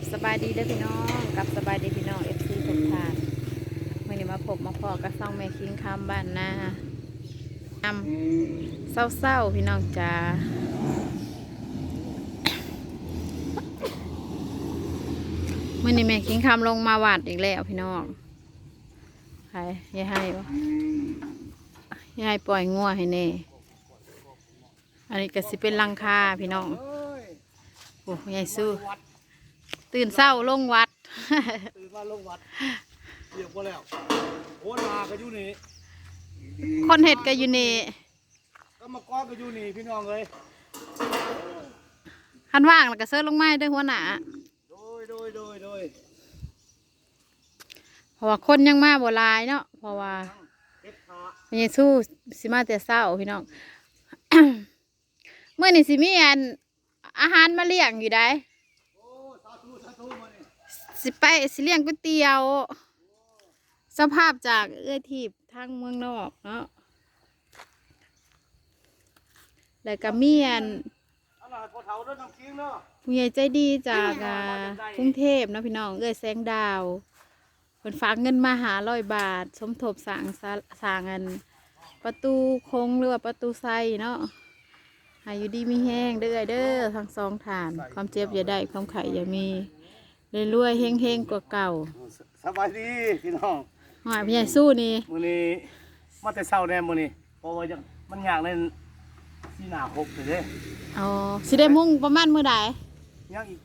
กับสบายดีเด้อพี่น้องกับสบายดีพี่น้องเอฟซีทุกท่านวันนี้มาพบมาพอกับซ่องแม่คิงคำบ้านนานำเศร้าๆพี่น้องจ้าเมื่อนี้แม่คิงคำลงมาวัดอีกแล้วพี่น้องใครยายให้ปะยายปล่อยงัวให้แน่อันนี้ก็สิเป็นลังคาพี่น้องโอ้ยายสู้ ตื่นเศร้าลงวัด ตื่นมาลงวัดเรียกว่าแล้วโอ้นาก็อยู่นี่คนเห็ดก็อยู่นี่ก็มาก้อนก็อยู่นี่พี่น้องเลยคันว่างแล้วก็เซิร์ลงมาเด้วยหัวหน้าโดยโดยโดยโดยเพราะว่าคนยังมาบ่หลายเนาะเพราะว่าเฮ็ดขาพระเยซูสิมาแต่เศร้าพี่น้องเมื่อนี่สิมีอันอาหารมาเลี้ยงอยู่ได้ โอ้สาธุสาธุมานี่ สิไปสิเลี้ยงก๋วยเตี๋ยว สภาพจากเอื้อทีบทางเมืองนอกเนาะแล้วก็มีอันอะเฒ่าเด้อน้ำคิงเนาะผู้ใหญ่ใจดีจากกรุงเทพเนาะพี่น้องเอ้ยแสงดาวเพิ่นฝากเงินมาหาร้อยบาท สมทบสร้างสร้างอัน ประตูโค้งหรือว่าประตูไซเนาะหาอยู่ดีมีแห้งเด้อเด้อทั้งสองฐาน ความเจ็บอย่าได้ความไข่อย่ามี รวยๆเฮงๆกว่าเก่าสบายดีพี่น้องหอยพี่ใหญ่สู้นี่มื้อนี้มาแต่เช้าแน่มื้อนี้เพราะว่ายังมันยากในที่หน้าหกเลยเด้อ๋อสิได้มุ่งประมาณมื้อใดยังอีก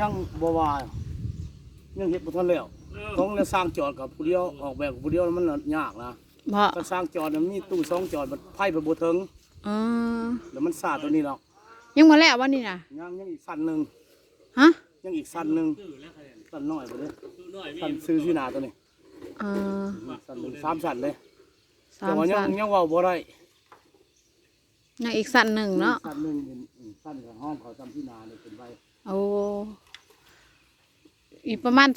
ยังบ่ว่ายังเฮ็ดบ่ทันแล้วต้องแล้วสร้างจอดกับผู้เดียวออกแบบกับผู้เดียวมันน่ะยากนะเพราะก็สร้างจอดน่ะมีตู้สองจอดมันไผไปบ่ถึงอ๋อแล้วมันสาดตัวนี้หรอกยังมาแล้ววันนี้นะยังยังอีกสั้นหนึ่งฮะ ยังอีกสั้นหนึ่งสั้นน้อยไปเลยสั้นซื้อที่นาตัวนี้เออสั้นหนึ่งสามสั้นเลยสาแต่มว่ายัสังนยังเว่าบ่ได้ยังอีกสันหนึ่งเนาะสั้นหนึ่งเป็นอืมสั้นกับห้องเขาจำที่นาเลยเป็นใบโอ้อีกประมาณ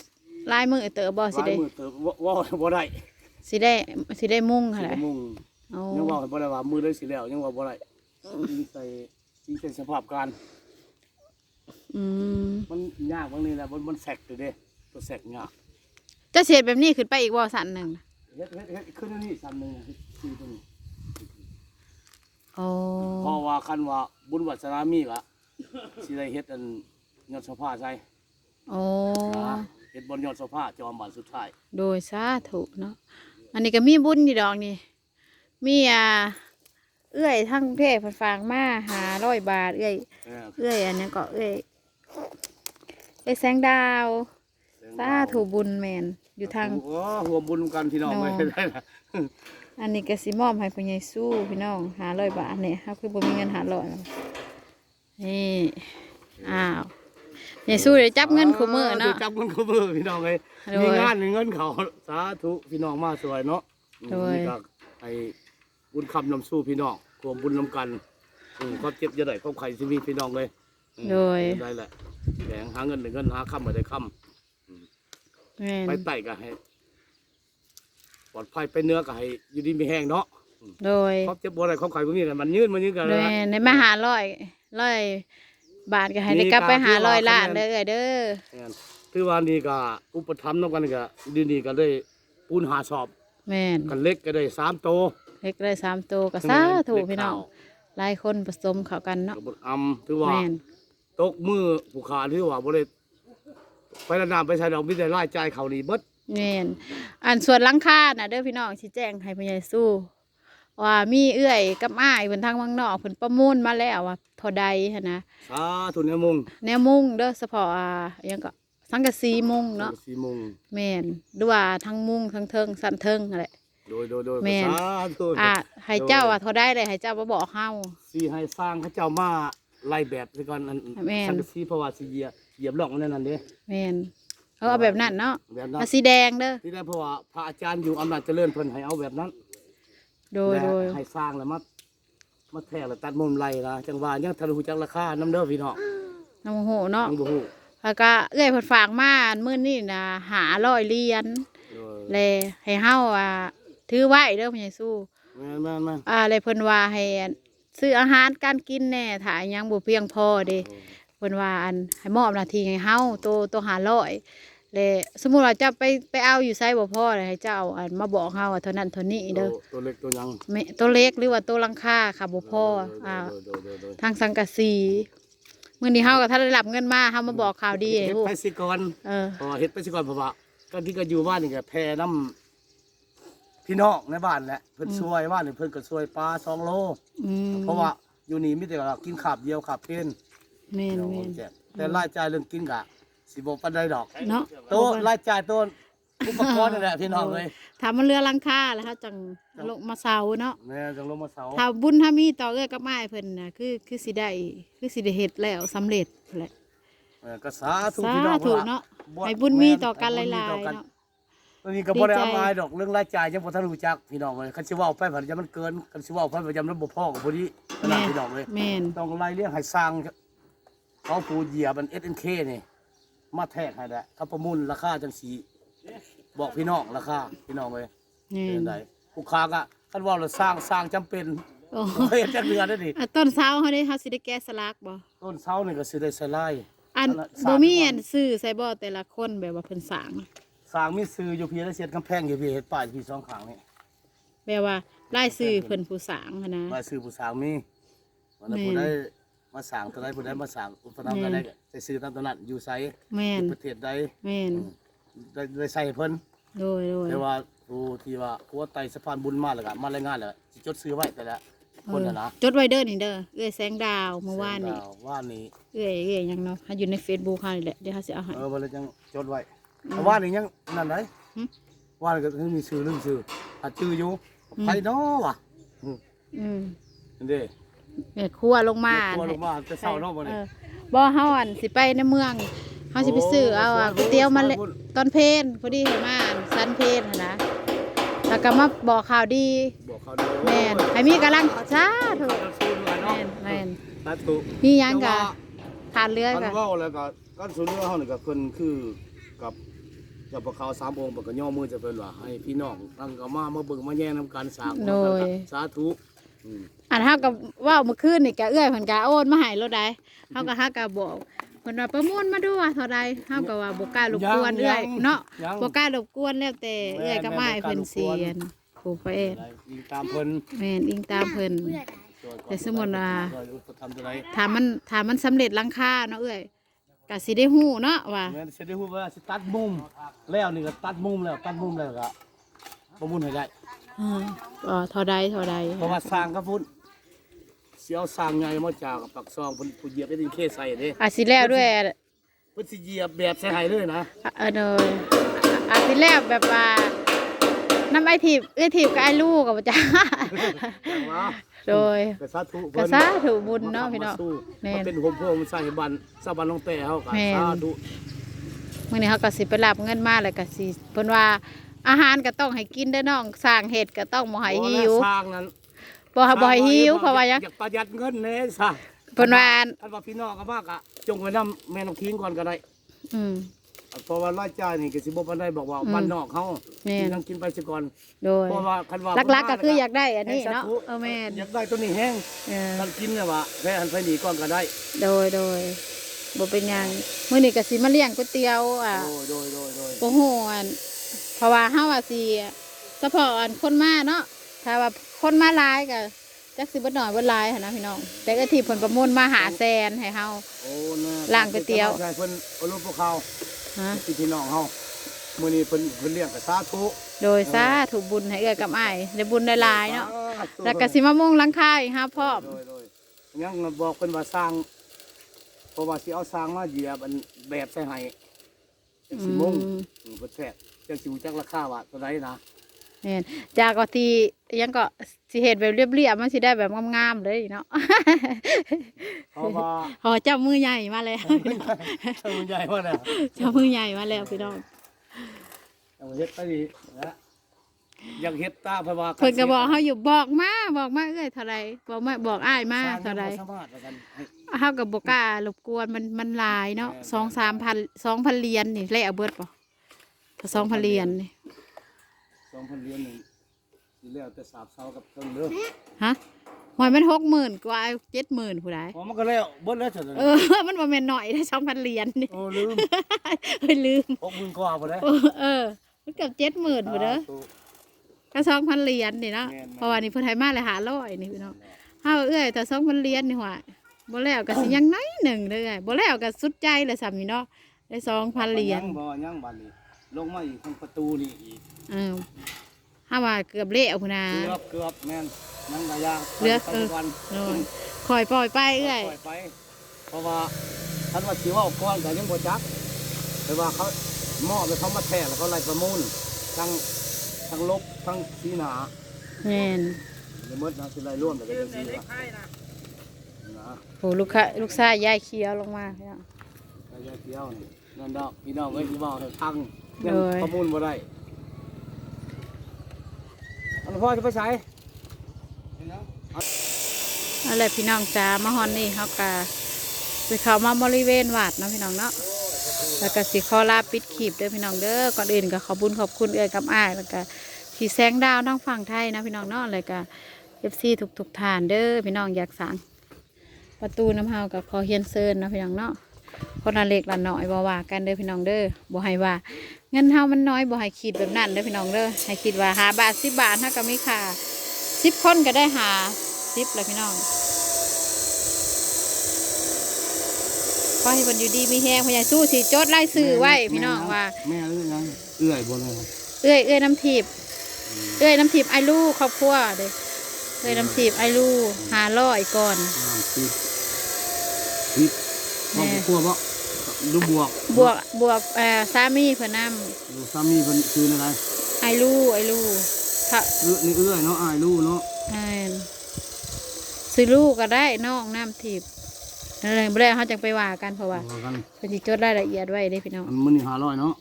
ลายมือเต๋อบ่สิลายได้มือเติบว่าว่าบ่ได้สิได้สิได้มุ่งสิอะไรได้มุงโอ้ยังเว่าบ่ได้ว่ามือได้สิแล้วยังเว่าบ่ได้ยิงใส่ยิงใส่สภาพการ อืมมันยากบางนี่แหละมันมันแสกอยู่เด้ตัวแสกยากจะเสียดแบบนี้ขึ้นไปอีกบ่สันหนึ่งเฮ็ดเฮ็ดเฮ็ดขึ้นอันนี่สั้นหนึ่งเฮ็ดสี่ตัวนี้โอ้เพราะว่าคันว่าบุญวัฒนามีละสิได้เฮ็ดอันยอดสภาใส่โอ้นะเฮ็ดบนยอดสภาจอมบานสุดท้ายโดยสาธุเนาะอันนี้ก็มีบุญอยู่ดอกนี่มีอ่าเอื้อยทั้งกรุงเทพเพิ่นฝากมาหาร้อยบาทเอื้อย เออเอื้อยอันนี้ก็เอื้อย เอื้อยแสงดาวสาธุบุญแมนอยู่ทางโอ้หัวบุญกันพี่น้องน้องไม่ได้ละอันนี้ก็สิมอบให้พ่อใหญ่สู้พี่น้องหาร้อยบาทเนี่ยครับคือบ่มีเงินหาร้อยนี่อ้าวใหญ่สู้เดี๋ยวจับเงินคู่มือเนาะจับเงินคู่มือพี่น้องเลยโดยมีงานมีเงินเขาสาธุพี่น้องมาสวยเนาะโดยนี่ก็ให้บุญคำนำสู้พี่น้องรวมบุญนำกันอืมความเจ็บจะได้ความไข่ชีวิตพี่น้องเลยอืมโดยได้แหละ แบ่งหาเงินหนึ่งเงินหาคำมาได้คแม่นำไปไต่ก็ให้ปลอดภัยไปเนื้อก็ให้อยู่ดีมีแห้งเนาะโดยความเจ็บบ่ได้ความไข่บ่มีกันมันยืนมันยืนกันโดยในมาหาร้อยร้อยบาทก็ให้ได้กลับไปหาร้อยล้านเด้อเอ้ยเด้อถือว่านี่ก็อุปถัมภ์นำกันก็ดีนี่ก็ได้ปูนหาสอบแม่นกันเล็กก็ได้สามโตเล็กได้สามตัวก็สาธุพี่น้องหลายคนผสมเข้ากันเนาะกับบทอำถือว่าแม่น ตกมือผู้ขาถือว่าบ่ได้ไประนามไปใช้ดอกมีแต่รายจ่ายเขานี่เบิดแม่นอันส่วนหลังคาน่ะเด้อพี่น้องชี้แจงให้พ่อใหญ่สู้ ว่ามีเอื้อยกับอ้ายเพิ่นทางเมืองนอกเพิ่นประมูลมาแล้วว่าเท่าใดหันนะสาธุเนี่ยมุงแนวมุงเด้อเฉพาะอ่าอิหยังก็สังกะสีมุงเนาะสี่โมงแม่นหรือว่าทั้งมุงทั้งเทิงสันเทิงนั่นแหละ โดยโดยโดยแม่น สาธุอ่าให้เจ้าว่าเท่าใดเลยให้เจ้ามาบอกเฮา สิให้สร้างเขาเจ้ามา ไล่แบบซะก่อนอันแม่น สังกะสีเพราะว่าสิเหยียบเหยียบล่องนั่นนั่นเด้ แม่นเอาเอาแบบนั้นเนาะแบบนั้น เอาสีแดงเด้อที่ได้เพราะว่าพระอาจารย์อยู่อำนาจเจริญเพิ่นให้เอาแบบนั้นโดยและโดยให้สร้างแล้วมามาแทกแล้วตัดมุมไล่นะจังว่ายังทะลุจักราคาน้ำเด้อพี่น้องน้ำโหเนาะยังบ่ฮู้แล้วก็เอื้อยเพิ่นฝากมามื้อนี้นะหาร้อยเหรียญโดยแลให้เฮาอ่าถือไว้เด้อพ่อใหญ่สู้ แม่นแม่นแม่นอ่าเลยเพิ่นว่าให้ ซื้ออาหารการกินแน่ถ้ายังบ่เพียงพอเด้โอ้เพิ่นว่าอันให้มอบหน้าที่ให้เฮาตัวตัวหาร้อยและสมมุติว่าจะไปไปเอาอยู่ไสบ่พอเลยให้เจ้าอันมาบอกเฮาว่าเท่านั้นเท่านี้เด้อตัวเล็กตัวยังแม่ตัวเล็กหรือว่าตัวหลังคาค่ะบ่พออ่าโดยโดยโดยโดยทางสังกะสีมื้อนี้เฮาก็ถ้าได้รับเงินมาเฮามาบอกข่าวดีให้เฮ็ดฮู้ไปสิก่อนเออเพอเฮ็ดไปสิก่อนเพราะว่าก็ที่ก็อยู่บ้านนี่ก็แพ่น้ำ พี่น้องในบ้านแหละเพิ่นช่วยบ้านนี่เพิ่นก็ช่วยปลาสองโล อืมเพราะว่าอยู่นี่มีแต่ว่ากินขาบเดียวขาบเพนแม่นเดี๋ยวแม่นแจกแต่รายจ่ายเรื่องกินกะสิบ่ปานใดดอกเนาะ โตะรายจ่ายโตัวอุปกรณ์นี่แหละพี่น้องเอ้ยถามมันเรือหลังคาแล้วเฮาจังลงมาเซาเนาะแม่จังลงมาเสาถ้าบุญถ้ามีต่อเอ้อยกับไม้เพิ่นน่ะคือคือสิได้คือสิได้เฮ็ดแล้วสำเร็จแหละ เออก็สาธุสาพี่น้องธุว่าเนาะบ่ให้บุญมีต่อกันหให้บุญมีลายต่อๆกันเนาะ ตัวนี้ก็บ่ได้ดีใจอำอายดอกเรื่องรายจ่ายยังบ่ทันรู้จักพี่น้องเอ้ยคันสิเว้าไปผันจะมันเกินคันสิเว้าไปผันจะมันบ่พอกับพอดีขนาดพี่น้องเอ้ยแม่นต้องไล่เลี้ยงให้สร้างเขาปูเหยียบมัน SNK นี่มาแทกให้ได้เขาประมูลราคาจังสีบอกพี่น้องราคาพี่น้องเอ้ยแม่เป็นนไดผู้ค้าก็คันว่าเราสร้างสร้างจำเป็นโอ้เฮ็ดจักเดือนได้ดิอะต้นเสาเฮาได้เฮาสิได้แกะสลักบ่ต้นเสานี่ก็สิได้ใส่ลายอันอันละสามบ่มีอันซื้อใส่บ่แต่ละคนแบบว่าเพิ่นสร้าง สร้างมีซื้ออยู่พี่ได้เสียดกำแพงอยู่พี่เฮ็ดป้ายอยู่พี่สองข้างนี่แบบว่าลายซื้อเพิ่นผู้สร้างหั้นนะป้ายซื้อผู้สร้างมีวันนั้นแม่นผู้ใดมาสร้างตัวใดผู้ใดมาสร้างอุปถัมภ์ตัวใดก็ใส่ซื้อตามตัวนั้นอยู่ไสแม่น ประเทศใดแม่น ได้ได้ใส่ให้เพิ่นโดยโดยแต่ว่าผู้ที่ว่าหัวไตสะพานบุญมาแล้วก็มารายงานแล้วสิจดซื้อไว้แต่ละคนน่ะนะเออจดไว้เด้อนี่เด้อเอ้อยแสงดาวเมื่อวานนี่แสงดว่านนี้เอ้อยเอ้อยหยังเนาะเฮาอยู่ใน Facebook เฮานี่แหละเดี๋ยวเฮาสิเอาให้เออบ่เลยจังจดไว้ แต่ว่านนี้ยังนั่นได้หึ ว่านก็คือมีชื่อเรื่องชื่อถ้าชื่ออยู่ไผเนาะวะอืมอืมนั่นเด้แม่ครัวลงมาแม่ครัวลงมาแต่เช้าเนาะบ่นี่ ออบ่เฮาอันสิไปในเมืองเฮาสิไปซื้อเอาอะโอ้ก๋วยเตี๋ยวมาเลยสวยบุญตอนเพลนพอดีเห็นมาอันสันเพลนหั่นนะแล้วก็มาบอกข่าวดีบอกเขาเด้อแม่นให้มีกำลังสาธุเราสู้ด้วยแม่เนาะนแม่นสาธุมีหยังกะทานเรือคันกะเว้าแล้วก็การสู้เรือเฮานี่ก็เพิ่นคือกับเจ้าพระเขาสามองค์เพิ่นก็ย่อมือจะเพิ่นว่าให้พี่น้องตั้งก็มามาเบิ่งมาแย่งนํกันสร้างโดย สาธุอืมอันเฮาก็เว้าเมื่อคืนนี่กะเอื้อยเพิ่นกะโอนมาให้รถใดเฮาก็ฮักกะบอกเพิ่นว่าประมูลมาดูว่าเท่าใดเฮาก็ว่าบ่กล้ารบกวนเอื้อยเนาะยัง บ่กล้ารบกวนแล้วแต่เอื้อยกับไม้เพิ่นเสียนผูกไปเองได้ยิงตามเพิ่นแม่นอิงตามเพิ่น แต่สมมุติว่า ทำอะไรถ้ามันถ้ามันสำเร็จหลังคาเนาะเอ้ย ก็สิได้ฮู้เนาะว่าแม่นสิได้ฮู้ว่าสิตัดมุมแล้วนี่ก็ตัดมุมแล้วตัดมุมแล้วก็ประมูลให้ได้อืมก็เท่าใดเท่าใดเพราะว่าสร้างครับพุ่นสิเอาสร้างใหญ่มาจากปักซองเพิ่นผู้เหยียบได้ดินเคใส่เด้อาจสิแล้วด้วยเพิ่นสิเหยียบแบบใส่ให้เลยนะเออโดยอาจสิแล้วแบบว่าน้ำไอทีบไอทีบกับไอลูกกับจ้าจังว่า โดยก็สาธุกเพิ่นสาธุบุญเนาะพี่น้องมาสู้แม่นมาเป็นโฮมโพมใส่บันสาบันลงแต่เฮาก็แม่น สาธุมื้อนี้เขาก็สิไปรับเงินมาแล้วก็สิเพิ่นว่าอาหารก็ต้องให้กินเด้อน้องสร้างเห็ดก็ต้องบ่ให้หิวสร้างนั้นบ่ให้บ่ให้หิวเพราะว่าหยังอยากประหยัดเงินแน่ซะเพิ่นว่าท่านว่าพี่น้องก็มากอะจงไว้นำแม่น้องทิ้งก่อนก็ได้อืม เพราะว่ารายจ่ายนี่ก็สิบ่ปานใดบอกว่าอืมบ้านนอกเฮาแม่น กินยังกินไปซะก่อนโดยเพราะว่าคันว่าหลักๆก็คืออยากได้อันนี้เนาะให้สธุเออแม่นอยากได้ตัวนี้แห้งเออกันกินเนี่ยว่าแพ้หันไปหนีก่อนก็ได้โดยโดยบ่เป็นหยังมื้อนี้ก็สิมาเลี้ยงก๋วยเตี๋ยวอะโดยโดยโดยโดยบ่ฮู้อันเพราะว่าเฮาว่าสิเฉพาะอันคนมาเนาะถ้าว่าคนมาหลายก็จักสิบ่น้อยบ่หลายหันนะพี่น้อง แต่ก็ที่เพิ่นประมูลมาหาแสนให้เฮา โอ้นะล้างก๋วยเตี๋ยว ใช่เพิ่นเอาลูกพวกเขา ฮะพี่พี่น้องเฮามื้อนี้เพิ่นเพิ่นเลี้ยงก็สาธุโดยสาธุบุญให้เอื้อกับอ้ายได้บุญได้หลายเนาะสาธุแล้วก็สิมามุ่งหลังคาอีกฮะพร้อมโดยโดยยังบอกเพิ่นว่าสร้างเพราะว่าสิเอาสร้างมาเหยียบอันแบบใส่ให้จังสิมุ่งอืมอืมเพิ่นแท้จังสิรู้จักราคาว่าเท่าใดนะ แม่นจากก็ที่ยังก็สิเฮ็ดแบบเรียบๆมันสิได้แบบงามๆเลยเนาะเพราะว่าอ๋อเจ้ามือใหญ่มาแล้วเท่าใหญ่ว่าน่ะเจ้ามือใหญ่มาแล้วพี่น้องเอาเฮ็ดไปดินะอยากเฮ็ดตาเพราะว่าเพิ่นก็บอกเฮาอยู่บอกมาบอกมาเอ้ยเท่าไรบอกมาบอกอ้ายมาสร้งเท่าไรยังบ่สามารถว่ากันให้เฮาก็บ่กล้ารบกวนมันมันหลายเนาะแม่นสองสามพันสองพันเหรียญนี่แล้วเอาเบิดบ่ถ้า สองพันเหรียญนี่2,000เหรียญนี่สิแล้วแต่สาบเซากับเพิ่นเด้อฮะหอยมันหกหมื่นกว่าเจ็ดหมื่นผู้ใดอ๋อมันก็แล้วเบิดแล้วเถอะเออ มันบ่แม่นหน่อยได้สองพันเหรียญนี่โอ้ลืมเฮ้ยลืมหกหมื่นกว่าพอได้เออเออ มันเกือบเจ็ดหมื่นผู้เด้อก็สองพันเหรียญนี่เนาะแม่นๆเพราะว่านี่เพิ่นให้มาเลยหาร้อยนี่พี่น้องเฮาเอ้ยแต่สองพันเหรียญนี่หว่าบ่แล้วก็สิยังน้อยหนึ่งเด้อบ่แล้วก็สุดใจเลยซ้ำนี่เนาะได้สองพันเหรียญงบ่ยังบัดนี้ ลงมาอีกทางประตูนี่อีกเออถ้าว่าเกือบเละพุ่นน่ะเกือบเกือบแม่นยังกะยางเหลือไปเออวันโน่นคอยปล่อยไปเอ้ยปล่อยไป เพราะว่าท่านว่าสิเว่าก่อนก็ยังบ่จักแต่ว่าเขามอบให้เขามาแทงแล้วเขาไล่ประมูลทั้งทั้งลบทั้งสีหนาแม่นเดี๋ยวหมดนะสิไล่ร่วมแต่ก็จะสีละนะโหลูกค้าลูกชายยายเคี้ยวลงมาพี่น้องระยะเดียวนี่นั่นดอกพี่น้องเอ้ยที่เว่าให้พัง ยังโดยประมูลบ่ได้อันพ่อจะไปใช้นั่นแหละพี่น้องจ้ามาฮอนนี่เขากะสิเขามาบริเวณวัดเนาะพี่น้องเนาะแล้วก็สิขอลาปิดขีบเด้อพี่น้องเด้อก่อนอื่นก็ขอบุญขอบคุณเอื้อยกับอ้ายแล้วก็พี่แสงดาวน้องฝั่งไทยนะพี่น้องเนาะแล้วก็เอฟซีทุกทุกๆฐานเด้อพี่น้องอยากสั่งประตูน้ำเฮากับขอเฮียนเซินเนาะพี่น้องเนาะ คนละเล็กละน้อยบ่ว่ากันเด้อพี่น้องเด้อบ่ให้ว่า เงินเฮามันน้อยบ่ให้คิดแบบนั้นเด้อพี่น้องเด้อให้คิดว่าหาบาทสิบบาทเฮาก็มีค่าสิบคนก็ได้หาสิบเลยพี่น้องขอให้คนอยู่ดีมีแฮงพยายสู้สิจดไล่ซื้อไว้พี่น้องว่าแม่เอ้ยยังเอื้อยบ่เลยครับเอ้ยเอ้ยน้ำทิพย์เอ้ยน้ำทิพย์ไอ้ลูกครอบครัวเด้เอ้ยน้ำทิพย์ไอ้ลูกหาร้อยก่อนน้ำติด ติดแม่ครอบครัวบ่ดูบวกบวกบวกเอ่อสามีเพิ่นนดูสามีเพิ่นคืออะไรำไอ้ลูกไอ้ลูกค่ะเอื้อนี่เอื้อยเนาะอ้ายลูกเนาะแม่นซื้อลูกก็ได้น้องน้ำทิพย์นั่นเลยบ่ได้เขาจังไปว่ากันเพราะว่าว่ากันเพิ่นสิจดรายละเอียดไว้เด้พี่น้องมันมื้อนี้500เนาะ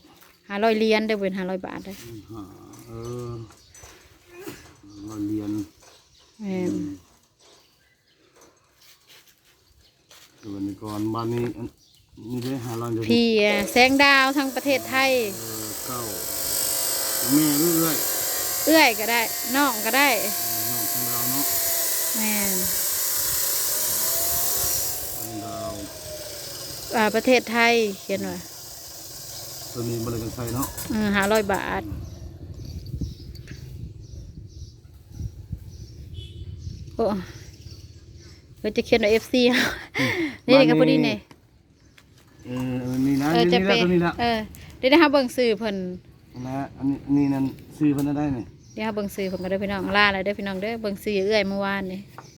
หาร้อยเหรียญได้อเป็นหาร้อยบาทได้อหาเออเราเรียน แม่น ส่ วนนี้ก่อนบ้านนี้อันนี่ได้500อยู่พี่แสงดาวทั้งประเทศไทย เออเก้าแม่เรื่อยเอื้อยก็ได้น้องก็ได้ๆน้องของเราเนาะแม่นของเราอ่าประเทศไทยเขียนว่าตัวนี้บริการใส่เนาะหาร้อยบาท โอ้ เออจะเขียนว่าเอฟซีนี่กับพอดีเนี่ยเออเออนี่นะเออนี่จะนี่เป็ละนตัวนี้ละเออเดี๋ยวนะคะเบิ่งสื่อเพิ่นนะอันนี้นี่นั่นซื้อเพิ่นได้เนี่ยเดี๋ยวเบิ่งสื่อเพิ่นก็ได้อพี่น้องล่าอะไรเด้อพี่น้องเด้อเบิ่งสื่อเอื้อยเมื่อวานนี่